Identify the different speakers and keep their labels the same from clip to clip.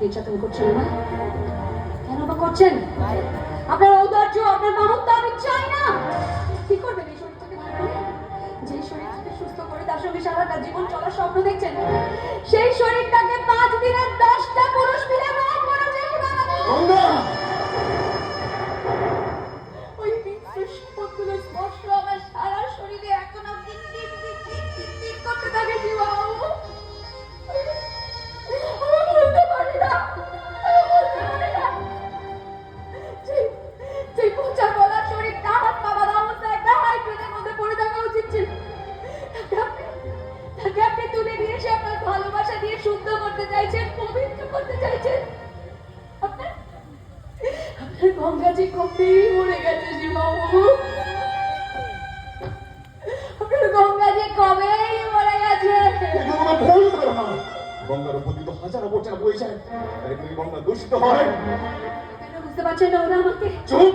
Speaker 1: নির্যাতন করছেন না? কেন বা করছেন? আপনার ঔদার্য, আপনার মামত্ব আমি চাই না। কি করবেন এই শরীরটাকে? যে শরীরটাকে সুস্থ করে তার সঙ্গে সারাটা জীবন চলার স্বপ্ন দেখছেন, সেই শরীরটাকে আপনার গঙ্গাজি কবেই মরে গেছে শিববাবু আপনার কবেই মরে গেছে?
Speaker 2: গঙ্গার উপর দিয়ে তো হাজার অপরচনা বয়ে যায়। তাই তুমি গঙ্গা দূষিত হয়
Speaker 1: বুঝতে পারছেন না ওরা আমাকে?
Speaker 2: চুপ!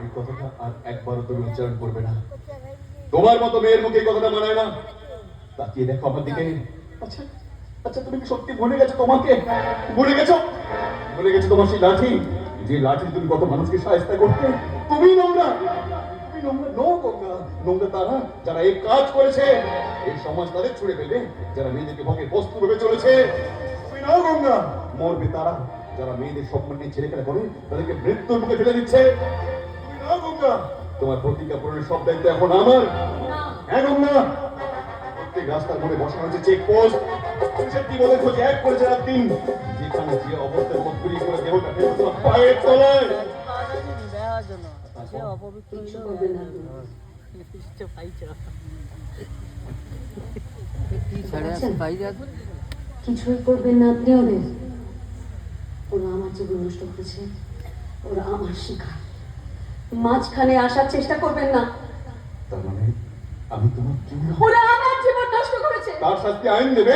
Speaker 2: এই কথাটা আর একবারও তুমি উচ্চারণ করবে না। তোমার মতো মেয়ের মুখে এই কথাটা মানায় না। তাকিয়ে দেখো আমার দিকে। আচ্ছা আচ্ছা তুমি কি সত্যি ভুলে গেছো তোমাকে? ভুলে গেছো? ভুলে গেছো তোমার সেই লাঠি? যে লাঠি তুমি কত মানুষকে সাহায্য করতে? তুমি নোংরা। তুমি নোংরা। নো গঙ্গা নোংরা তারা যারা এই কাজ করেছে এই সমাজ তাদের ছুড়ে ফেলে। যারা মেয়েদেরকে ভোগের বস্তু ভেবে চলেছে তুমি নাও গঙ্গা মরবে তারা। যারা মেয়েদের স্বপ্ন নিয়ে ছেলেখেলা করে তাদেরকে মৃত্যুর মুখে ফেলে দিচ্ছে। তুমি গঙ্গা তোমার প্রতিজ্ঞা পূরণের সব দায়িত্ব এখন আমার। হ্যাঁ গঙ্গা প্রত্যেক রাস্তার মোড়ে বসানো হচ্ছে চেক পোস্ট পুলিশের কি বলে খোঁজ এক করেছে রাত দিন যেখানে যে অবস্থার মত গুলি করে দেহটা ফেলে তোমার পায়ের তলায়।
Speaker 3: বাইরে আছে?
Speaker 1: কিছুই করবেন না আপনি ওদের। ওরা আমার জীবন নষ্ট করেছে। ওরা আমার শিকার। মাঝখানে আসার চেষ্টা করবেন না।
Speaker 2: তার মানে আমি তোমার
Speaker 1: ওরা আমার জীবন নষ্ট করেছে
Speaker 2: তার শাস্তি আইন দেবে।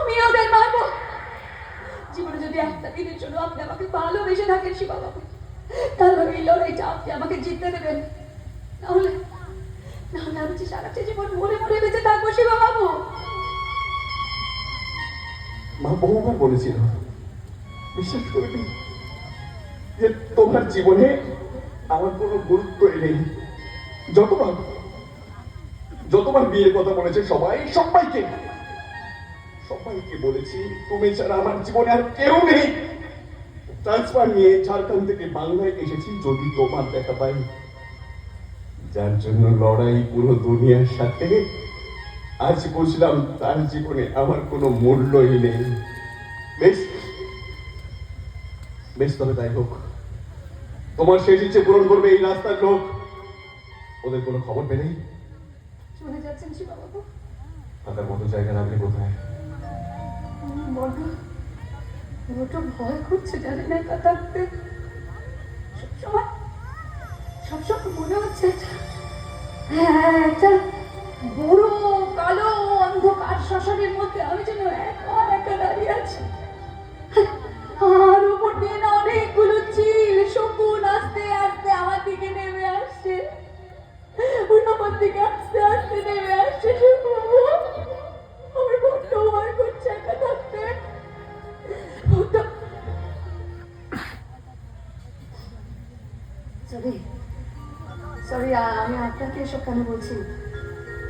Speaker 1: আমি ওদের মারবো। জীবনে যদি একটা দিনের জন্য আপনি আমাকে ভালোবেসে থাকেন শিবাবাবু তাহলে এই লড়াইটা আপনি আমাকে জিততে দেবেন। নাহলে নাহলে আমি যে সারাটা জীবন মরে মরে বেঁচে থাকব শিবাবাবু
Speaker 2: মা বহুবার বলেছিল বিশ্বাস করবি যে তোমার জীবনে আমার কোনো গুরুত্বই নেই। যতবার যতবার বিয়ের কথা বলেছে সবাই, সবাইকে সবাইকে বলেছি, তুমি ছাড়া আমার জীবনে আর কেউ নেই। ট্রান্সফার নিয়ে ঝাড়খণ্ড থেকে বাংলায় এসেছি, যদি তোমার দেখা পাই। যার জন্য লড়াই পুরো দুনিয়ার সাথে। আজ বুঝলাম তার জীবনে আমার কোনো মূল্যই নেই। বেশ বেশ, তবে তাই হোক। তোমার শেষ ইচ্ছে পূরণ করবে এই রাস্তার লোক ওদের কোনো খবর পেলেই
Speaker 1: চলে যাচ্ছেন শিবাবাবু।
Speaker 2: থাকার মতো জায়গা লাগলে কোথায়?
Speaker 1: বড় বড় ভয় করছে না একা থাকতে সবসময় সবসময় মনে হচ্ছে হ্যাঁ একটা বড় কালো অন্ধকার শ্মশানের মধ্যে আমি যেন একা একা দাঁড়িয়ে আছি। সরি সরি আমি আপনাকে এসব কেন বলছি?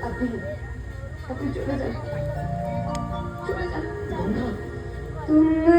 Speaker 1: আপনি আপনি চলে যান। চলে যান।
Speaker 2: তুমি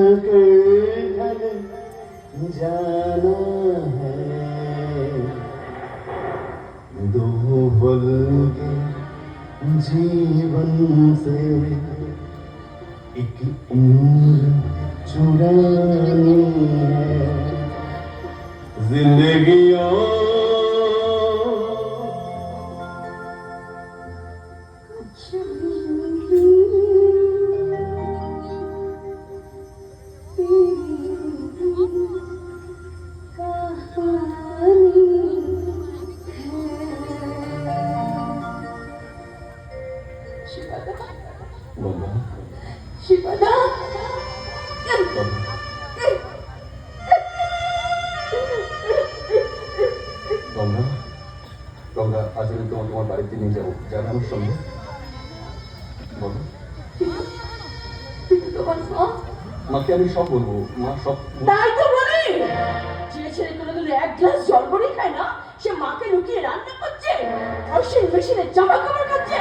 Speaker 2: जाना है। दो पल जीवन से एक उम्र चुरानी है। ज़िंदगी আমি তোমার তোমার বাড়িতে নিয়ে যাব। যাবে আমার সঙ্গে? বলো। মাকে আমি সব বলব। মা সব
Speaker 4: তাই তো বলি! যে ছেলে কোনোদিন এক গ্লাস জল করে খায় না সে মাকে লুকিয়ে রান্না করছে ওয়াশিং মেশিনে জামা কাপড় খাচ্ছে।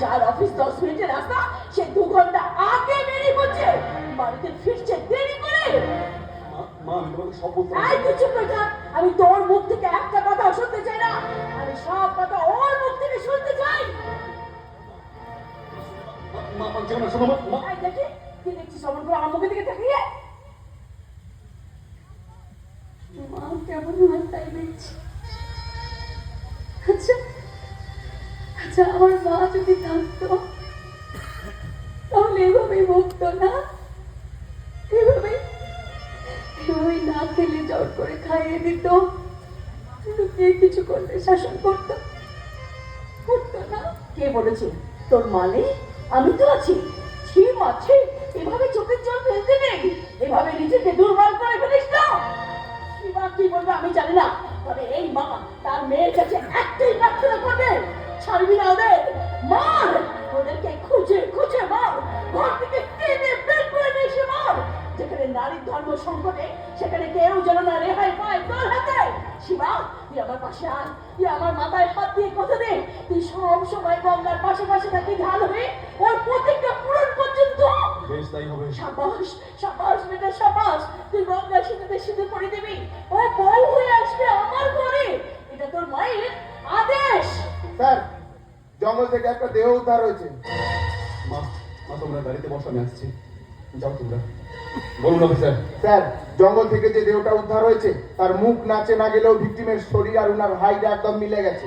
Speaker 4: যার অফিস দশ মিনিটের রাস্তা সে দু ঘণ্টা আগে বেরিয়ে পড়ছে। বাড়িতে
Speaker 2: মা
Speaker 4: এই তুই চুপ আমি তোর মুখ থেকে একটা কথা শুনতে চাই না আমি সব কথা ওর মুখ থেকে শুনতে চাই।
Speaker 2: মা মা শোনো
Speaker 4: এই দেখি কি দেখছিস অমন করে আমার মুখের দিকে তাকিয়ে? মা কেমন হয় তাই দেখছি। আচ্ছা আচ্ছা আমার মা যদি থাকতো তাহলে এভাবেই বকতো না? এভাবেই না খেলে জট করে খাইয়ে দিত। কিছু করলে শাসন করতো। না। কে বলেছে? তোর মানে আমি তো আছি। ছি মাছি এভাবে চোখের জল ফেলতে নেই। এভাবে নিজেকে দুর্বল করে ফেলিস না। কি বলবে আমি জানি না। তবে এই মা তার মেয়ের কাছে একটাই প্রার্থনা করবে। ছাড়বি না ওদের। মার! ওদেরকে খুঁজে খুঁজে মার। ঘর থেকে নারীর ধর্ম সংকটে সেখানে কেউ যেন না রেহাই পায় তোর হাতে। শিবা তুই আমার পাশে আয় তুই আমার মাথায় হাত দিয়ে কথা দে। তুই সব সময় গঙ্গার পাশে পাশে থাকি ঢাল হয়ে ওর প্রত্যেকটা পূরণ পর্যন্ত।
Speaker 2: বেশ তাই হবে।
Speaker 4: সাবাস সাবাস বেটা সাবাস। তুই গঙ্গার পরে দিবি। ও বউ হয়ে আসবে আমার ঘরে। এটা তোর মায়ের আদেশ।
Speaker 5: স্যার জঙ্গল থেকে একটা দেহ উদ্ধার হয়েছে।
Speaker 2: মা মা তোমরা গাড়িতে বসো আমি আসছি। যাও তোমরা। বলুন
Speaker 5: স্যার, জঙ্গল থেকে যে দেহটা উদ্ধার হয়েছে, তার মুখ নাচে না গেলেও ভিকটিমের শরীর আর উনার হাইট একদম মিলে গেছে।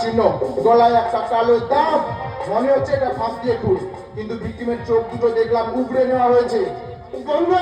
Speaker 5: চিহ্ন, গলায় দাম মনে হচ্ছে এটা ফাঁস দিয়ে কিন্তু ভিকটিমের চোখ দুটো দেখলাম উগড়ে নেওয়া হয়েছে। গঙ্গা